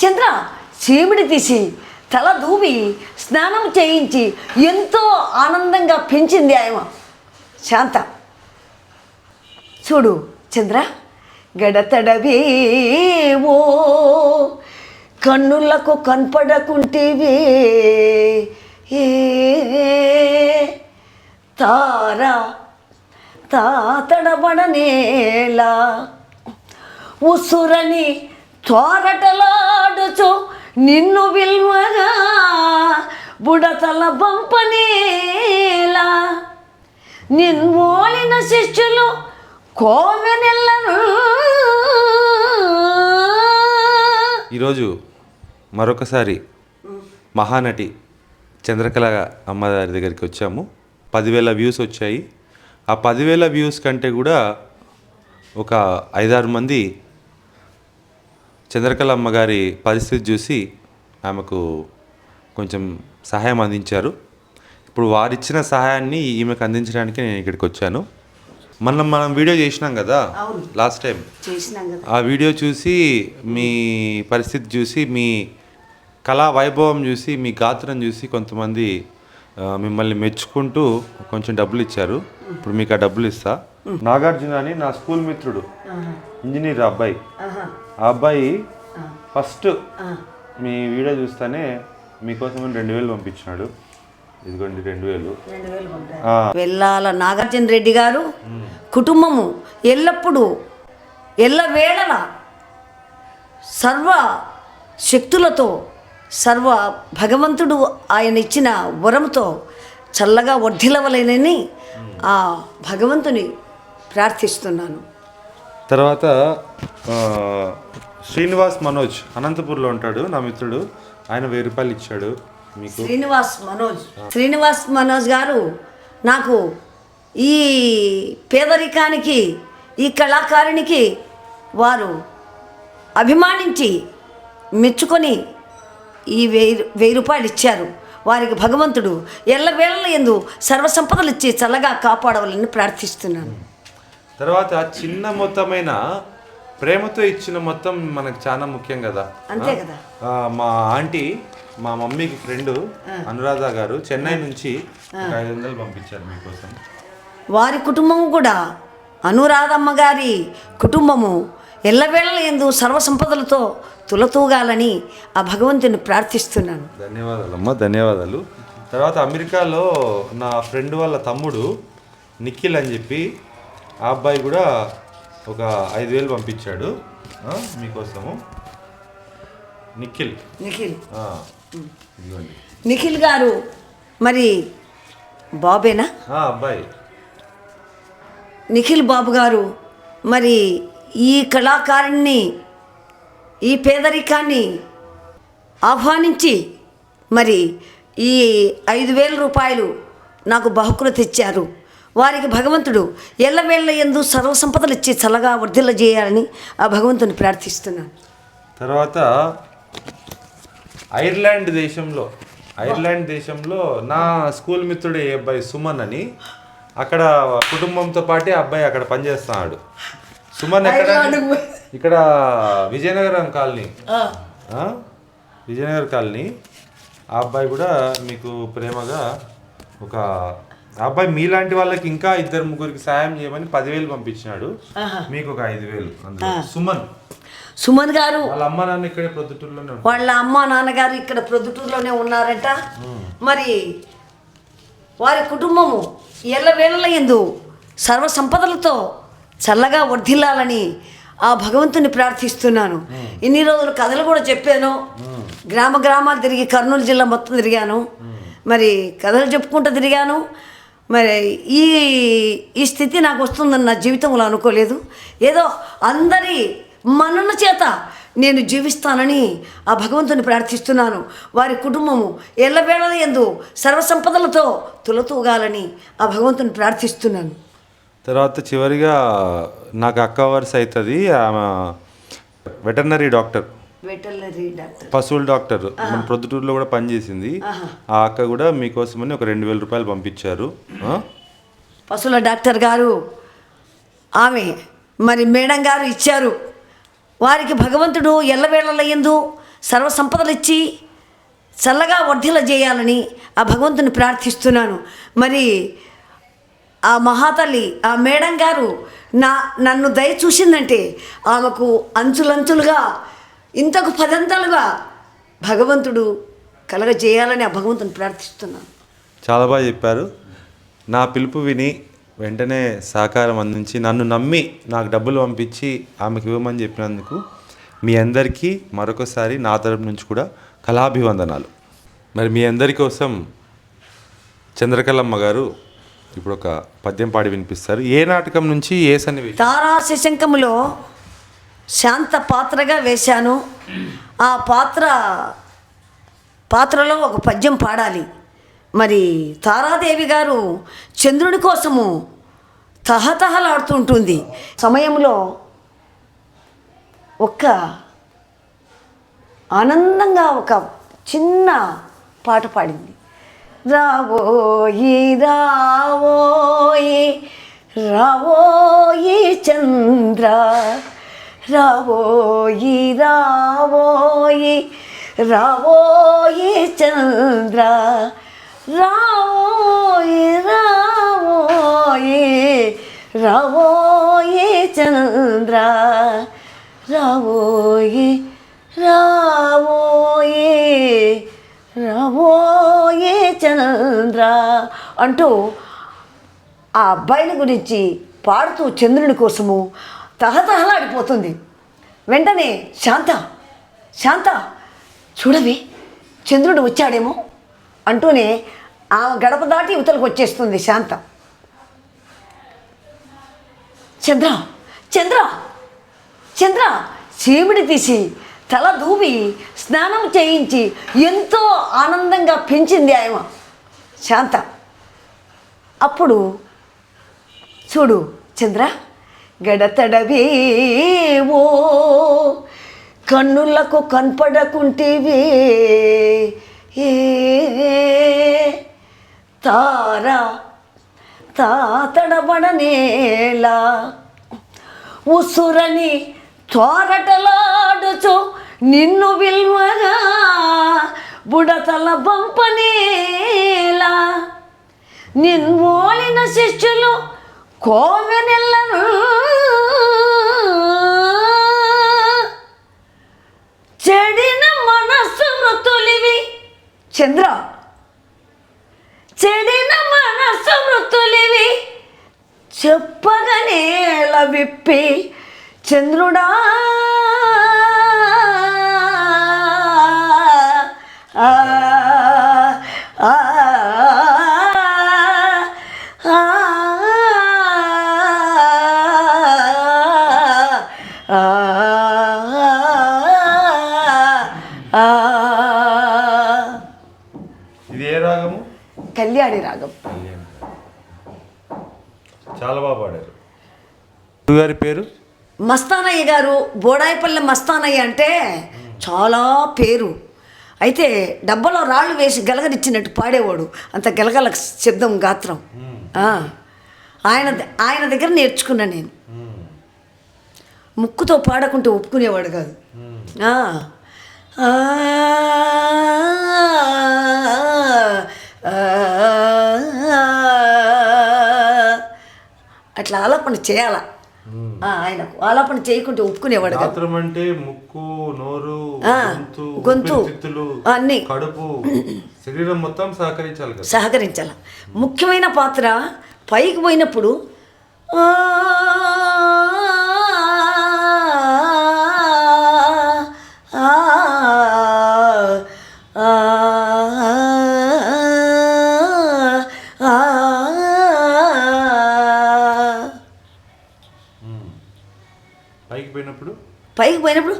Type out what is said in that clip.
చంద్ర చీమిడి తీసి తల దూవి స్నానం చేయించి ఎంతో ఆనందంగా పెంచింది ఆయమ శాంత. చూడు చంద్ర గడతడవేవో కన్నులకు కనపడకుంటేవే. ఏ తారా తాతడబడనేలా ఉసురని తోరటలాడుచు నిన్ను విల్వగా బుడతల బంపనేలా నిన్వోలిన శిష్యులు కోమెనెల్లను ఈరోజు మరొకసారి మహానటి చంద్రకళ అమ్మగారి దగ్గరికి వచ్చాము. పదివేల వ్యూస్ వచ్చాయి. ఆ పదివేల వ్యూస్ కంటే కూడా ఒక ఐదారు మంది చంద్రకళ అమ్మగారి పరిస్థితి చూసి ఆమెకు కొంచెం సహాయం అందించారు. ఇప్పుడు వారిచ్చిన సహాయాన్ని ఈమెకు అందించడానికి నేను ఇక్కడికి వచ్చాను. మనం మనం వీడియో చేసినాం కదా. Last time. ఆ వీడియో చూసి మీ పరిస్థితి చూసి మీ కళా వైభవం చూసి మీ గాత్రం చూసి కొంతమంది మిమ్మల్ని మెచ్చుకుంటూ కొంచెం డబ్బులు ఇచ్చారు. ఇప్పుడు మీకు ఆ డబ్బులు ఇస్తా. నాగార్జున అని నా స్కూల్ మిత్రుడు. ఇంజనీర్ అబ్బాయి. ఆ అబ్బాయి ఫస్ట్ మీ వీడియో చూస్తానే మీకోసం రెండు వేలు పంపించినాడు. ఇదిగోండి రెండు వేలు. వెళ్ళాల నాగార్జున రెడ్డి గారు. కుటుంబము ఎల్లప్పుడూ ఎల్లవేళల సర్వ శక్తులతో సర్వ భగవంతుడు ఆయన ఇచ్చిన వరముతో చల్లగా వర్ధిలవలేనని ఆ భగవంతుని ప్రార్థిస్తున్నాను. తర్వాత శ్రీనివాస్ మనోజ్ అనంతపూర్లో ఉంటాడు నా మిత్రుడు. ఆయన వెయ్యి రూపాయలు ఇచ్చాడు మీకు. శ్రీనివాస్ మనోజ్. శ్రీనివాస్ మనోజ్ గారు నాకు ఈ పేదరికానికి ఈ కళాకారునికి వారు అభిమానించి మెచ్చుకొని ఈ వెయ్యి వెయ్యి రూపాయలు ఇచ్చారు. వారికి భగవంతుడు ఎల్లవేళల ఎందు సర్వసంపదలు ఇచ్చి చల్లగా కాపాడవాలని ప్రార్థిస్తున్నాను. తర్వాత చిన్న మొత్తమైన ప్రేమతో ఇచ్చిన మొత్తం మనకు చాలా ముఖ్యం కదా. అంతే కదా. మా ఆంటీ మా మమ్మీకి ఫ్రెండ్ అనురాధ గారు చెన్నై నుంచి ఒక ఐదు వందలు పంపించారు మీకోసం. వారి కుటుంబము కూడా అనురాధమ్మ గారి కుటుంబము ఎల్లవేళల ఎందు సర్వసంపదలతో తులతూగాలని ఆ భగవంతుని ప్రార్థిస్తున్నాను. ధన్యవాదాలు అమ్మ ధన్యవాదాలు. తర్వాత అమెరికాలో నా ఫ్రెండ్ వాళ్ళ తమ్ముడు నిఖిల్ అని చెప్పి ఆ అబ్బాయి కూడా ఒక ఐదు వేలు పంపించాడు మీకోసము. నిఖిల్. నిఖిల్. ఇదిగోండి. నిఖిల్ గారు మరి బాబేనా? అబ్బాయి. నిఖిల్ బాబు గారు మరి ఈ కళాకారుణ్ణి ఈ పేదరికాన్ని ఆహ్వానించి మరి ఈ ఐదు వేల రూపాయలు నాకు బహుకృతి ఇచ్చారు వారికి భగవంతుడు ఎల్లవేళ్ళ ఎందు సర్వసంపదలు ఇచ్చి చల్లగా వర్ధిల్ల చేయాలని ఆ భగవంతుని ప్రార్థిస్తున్నాను. తర్వాత ఐర్లాండ్ దేశంలో ఐర్లాండ్ దేశంలో నా స్కూల్ మిత్రుడు ఏ అబ్బాయి సుమన్ అని అక్కడ కుటుంబంతో పాటే అబ్బాయి అక్కడ పనిచేస్తున్నాడు. సుమన్ ఎక్కడ ఇక్కడ విజయనగరం కాలనీ? విజయనగర్ కాలనీ. ఆ అబ్బాయి కూడా మీకు ప్రేమగా ఒక అబ్బాయి మీలాంటి వాళ్ళకి ఇంకా ఇద్దరు ముగ్గురికి సాయం చేయమని పదివేలు పంపించినాడు. మీకు ఒక ఐదు వేలు సుమన్. సుమన్ గారు. వాళ్ళ అమ్మ నాన్న ఇక్కడే ప్రొద్దుటూరులోనే. వాళ్ళ అమ్మ నాన్నగారు ఇక్కడ ప్రొద్దుటూరులోనే ఉన్నారట. మరి వారి కుటుంబము ఎల్లవేళల ఎందు సర్వ సంపదలతో చల్లగా వర్ధిల్లాలని ఆ భగవంతుని ప్రార్థిస్తున్నాను. ఇన్ని రోజులు కథలు కూడా చెప్పాను. గ్రామ గ్రామాలు తిరిగి కర్నూలు జిల్లా మొత్తం తిరిగాను. మరి కథలు చెప్పుకుంటూ తిరిగాను. మరి ఈ ఈ స్థితి నాకు వస్తుందని నా జీవితంలో అనుకోలేదు. ఏదో అందరి మన్నన చేత నేను జీవిస్తానని ఆ భగవంతుని ప్రార్థిస్తున్నాను. వారి కుటుంబము ఎల్లవేళల ఎందు సర్వసంపదలతో తులతూగాలని ఆ భగవంతుని ప్రార్థిస్తున్నాను. తర్వాత చివరిగా నాకు అక్క వరుస అవుతుంది. ఆమె వెటర్నరీ డాక్టర్. Veterinary doctor. పశువుల డాక్టర్. మన ప్రొద్దుటూరులో కూడా పనిచేసింది ఆ అక్క కూడా మీకోసమని ఒక రెండు వేల రూపాయలు పంపించారు? పశువుల డాక్టర్ గారు ఆమె మరి మేడం గారు ఇచ్చారు. వారికి భగవంతుడు ఎల్లవేళల ఎందు సర్వ సంపదలు ఇచ్చి చల్లగా వర్ధిల చేయాలని ఆ భగవంతుని ప్రార్థిస్తున్నాను. మరి ఆ మహాతల్లి ఆ మేడం గారు నా నన్ను దయ చూసిందంటే ఆమెకు అంచులంచులుగా ఇంతకు పదంతలుగా భగవంతుడు కలగజేయాలని ఆ భగవంతుని ప్రార్థిస్తున్నాను. చాలా బాగా చెప్పారు. నా పిలుపు విని వెంటనే సహకారం అందించి నన్ను నమ్మి నాకు డబ్బులు పంపించి ఆమెకు ఇవ్వమని చెప్పినందుకు మీ అందరికీ మరొకసారి నా తరపు నుంచి కూడా కళాభివందనాలు. మరి మీ అందరి కోసం చంద్రకళమ్మ గారు ఇప్పుడు ఒక పద్యం పాడి వినిపిస్తారు. ఏ నాటకం నుంచి ఏ సన్నివేశం? తారా శశంకములో శాంత పాత్రగా వేశాను. ఆ పాత్ర పాత్రలో ఒక పద్యం పాడాలి. మరి తారాదేవి గారు చంద్రుడి కోసము తహతహలాడుతుంటుంది సమయంలో ఒక్క ఆనందంగా ఒక చిన్న పాట పాడింది. రావోయి రావోయి రావోయి చంద్ర రావోయి రావోయి రావోయి చంద్ర రావోయి రావోయి రావోయి చంద్ర రావోయి రావోయే రావోయే చంద్ర అంటూ ఆ అబ్బాయిని గురించి పాడుతూ చంద్రుని కోసము తహతహలాడిపోతుంది. వెంటనే శాంత శాంత చూడవి చంద్రుడు వచ్చాడేమో అంటూనే ఆ గడప దాటి ఇవతలకు వచ్చేస్తుంది శాంత. చంద్ర చంద్ర చంద్ర! చీమిడి తీసి తల దూవి స్నానం చేయించి ఎంతో ఆనందంగా పెంచింది ఆయమ శాంత అప్పుడు చూడు చంద్ర గడతడవేవో. కన్నులకు కనపడకుంటివి. ఏ తారా తాతడబడనేలా ఉసురని చోరటలాడుచు నిన్ను విల్వగా బుడతల బంపనేలా. నిన్వోలిన శిష్యులు కోవెనెల్లను చెడిన మనస్సును తొలివి. చంద్ర ఏ రాగము? కళ్యాణి రాగం. చాలా బాగా పాడారు. గారి పేరు? మస్తానయ్య గారు బోడాయిపల్లె మస్తానయ్య అంటే చాలా పేరు. అయితే డబ్బలో రాళ్ళు వేసి గలగనిచ్చినట్టు పాడేవాడు. అంత గలగల శబ్దం గాత్రం. ఆ. ఆయన ఆయన దగ్గర నేర్చుకున్నా నేను. ముక్కుతో పాడకుంటూ ఒప్పుకునేవాడు కాదు. ఆ. ఆ. అట్లా ఆలాపన చేయాల. ఆ, ఆయనకు ఆలాపన చేయకుంటే ఒప్పుకునేవాడు అంటే ముక్కు నోరు గొంతు అన్నీ. కడుపు శరీరం మొత్తం సహకరించాలి సహకరించాల. ముఖ్యమైన పాత్ర పైకి పోయినప్పుడు ఆ, పైకి పోయినప్పుడు ఆ,